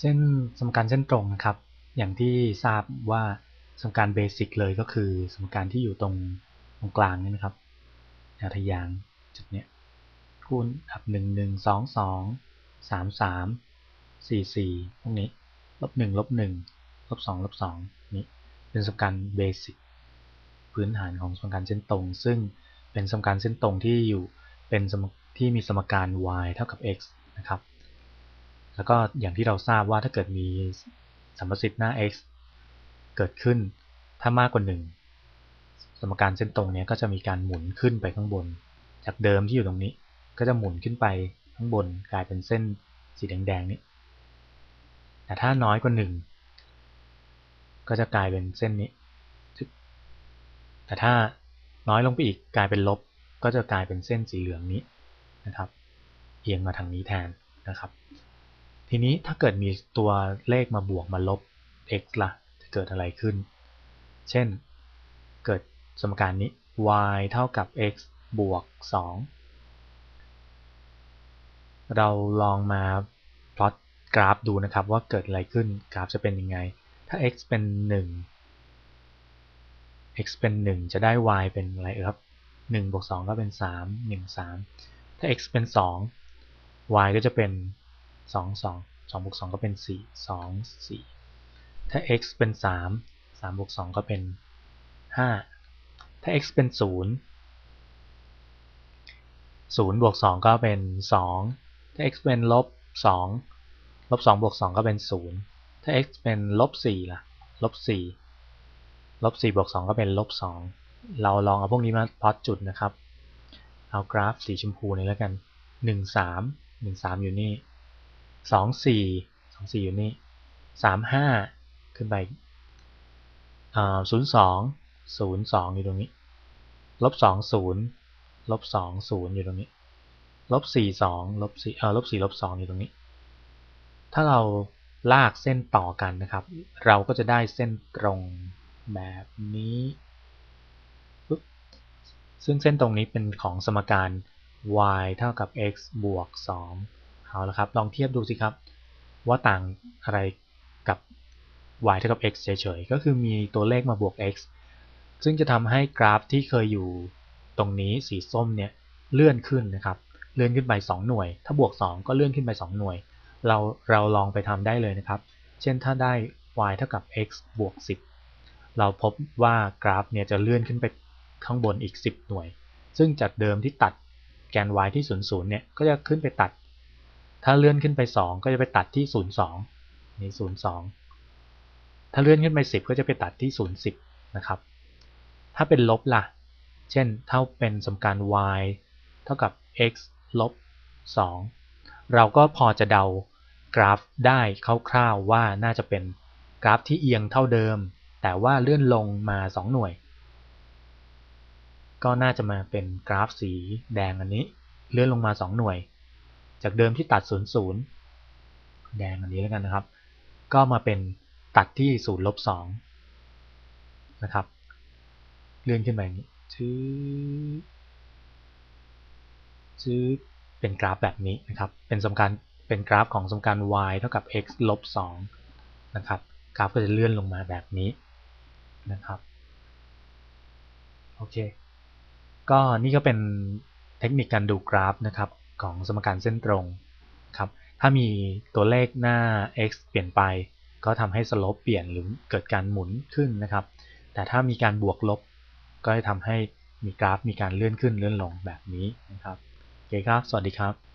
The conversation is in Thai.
เส้นสมการเส้นตรงนะครับ อย่างที่ทราบว่าสมการเบสิกเลยก็คือสมการที่อยู่ตรงตรงกลางนี่นะครับแนวทะยานจุดเนี้ยคูณอับหนึ่งหนึ่งสองสองสามสามสี่สี่พวกนี้ลบหนึ่งลบหนึ่งลบสองลบสองนี้เป็นสมการเบสิกพื้นฐานของสมการเส้นตรง ซึ่งเป็นสมการเส้นตรงที่อยู่เป็นที่มีสมการ y เท่ากับ x นะครับ แล้วก็อย่างที่เราทราบว่าถ้าเกิดมีสัมประสิทธิ์หน้า x เกิดขึ้น ถ้ามากกว่า 1 สมการเส้นตรงนี้ก็จะมีการหมุนขึ้นไปข้างบน จากเดิมที่อยู่ตรงนี้ ก็จะหมุนขึ้นไปข้างบนกลายเป็นเส้นสีแดงๆนี้ แต่ถ้าน้อยกว่า 1 ก็จะกลายเป็นเส้นนี้ แต่ถ้าน้อยลงไปอีกกลายเป็นลบ ก็จะกลายเป็นเส้นสีเหลืองนี้นะครับ เอียงมาทางนี้แทนนะครับ ทีนี้ถ้าเกิดมีตัวเลขมาบวกมาลบ x ละ่ะ จะเกิดอะไรขึ้น เช่น เกิดสมการนี้ y เท่ากับ x บวก 2 เราลองมาพลอตกราฟดูนะครับว่าเกิดอะไรขึ้นกราฟจะเป็นยังไง ถ้า x เป็น 1 x เป็น 1 จะได้ y เป็นอะไรครับ1บวก2ก็เป็น 3 1 3 ถ้า x เป็น 2 y ก็จะเป็น 2 2 2บวก2ก็เป็น 4 2 4 ถ้า x เป็น 3 3บวก2ก็เป็น 5 ถ้า x เป็น 0 0บวก2ก็เป็น 2 ถ้า x เป็นลบ2ลบ2บวก2ก็เป็น 0 ถ้า x เป็นลบ4ล่ะลบ4ลบ4บวก2ก็เป็นลบ2เราลองเอาพวกนี้มาพลอตจุดนะครับ เอากราฟสีชมพูนี้แล้วกัน 1 3 1 3 อยู่นี่ สองสี่สองสี่อยู่นี่สามห้าขึ้นไปศูนย์สองศูนย์สองอยู่ตรงนี้ ลบสองศูนย์ลบสองศูนย์อยู่ตรงนี้ ลบสี่สองลบสี่เออลบสี่ลบสองอยู่ตรงนี้ ถ้าเราลากเส้นต่อกันนะครับ เราก็จะได้เส้นตรงแบบนี้ซึ่งเส้นตรงนี้เป็นของสมการ y เท่ากับ x บวก 2 เอาละครับ ลองเทียบดูสิครับ ว่าต่างอะไรกับ y เท่ากับ x เฉยๆ ก็คือมีตัวเลขมาบวก x ซึ่งจะทำให้กราฟที่เคยอยู่ตรงนี้สีส้มเนี่ยเลื่อนขึ้นนะครับ เลื่อนขึ้นไป 2 หน่วย ถ้าบวก 2 ก็เลื่อนขึ้นไป 2 หน่วย เราเราลองไปทำได้เลยนะครับ เช่นถ้าได้ y เท่ากับ x บวก 10 เราพบว่ากราฟเนี่ยจะเลื่อนขึ้นไปข้างบนอีก 10 หน่วย ซึ่งจากเดิมที่ตัดแกน y ที่ 00 เนี่ย ก็จะขึ้นไปตัด ถ้าเลื่อนขึ้นไป 2 ก็จะไปตัดที่ 0 2นี่0 2 ถ้าเลื่อนขึ้นไป 10 ก็จะไปตัดที่ 0 10 นะครับ ถ้าเป็นลบล่ะ เช่น เท่าเป็นสมการ y เท่ากับ x ลบ 2 เราก็พอจะเดากราฟได้คร่าวๆว่าน่าจะเป็นกราฟที่เอียงเท่าเดิม แต่ว่าเลื่อนลงมา 2 หน่วย ก็น่าจะมาเป็นกราฟสีแดงอันนี้ เลื่อนลงมา 2 หน่วย จากเดิมที่ตัด 0 0 แดงอันนี้แล้วกันนะครับ ก็มาเป็นตัดที่0ลบ2นะครับ เลื่อนขึ้นไปอย่างนี้ชื้อชื้อเป็นกราฟแบบนี้นะครับ เป็นสมการเป็นกราฟของสมการ y เท่ากับ x ลบ2นะครับ กราฟก็จะเลื่อนลงมาแบบนี้นะครับ โอเค ก็นี่ก็เป็นเทคนิคการดูกราฟนะครับ ของสมการเส้นตรงครับถ้ามีตัวเลขหน้า x เปลี่ยนไปก็ทำให้สโลปเปลี่ยนหรือเกิดการหมุนขึ้นนะครับ แต่ถ้ามีการบวกลบ ก็จะทำให้มีกราฟมีการเลื่อนขึ้นเลื่อนลงแบบนี้นะครับโอเคครับ สวัสดีครับ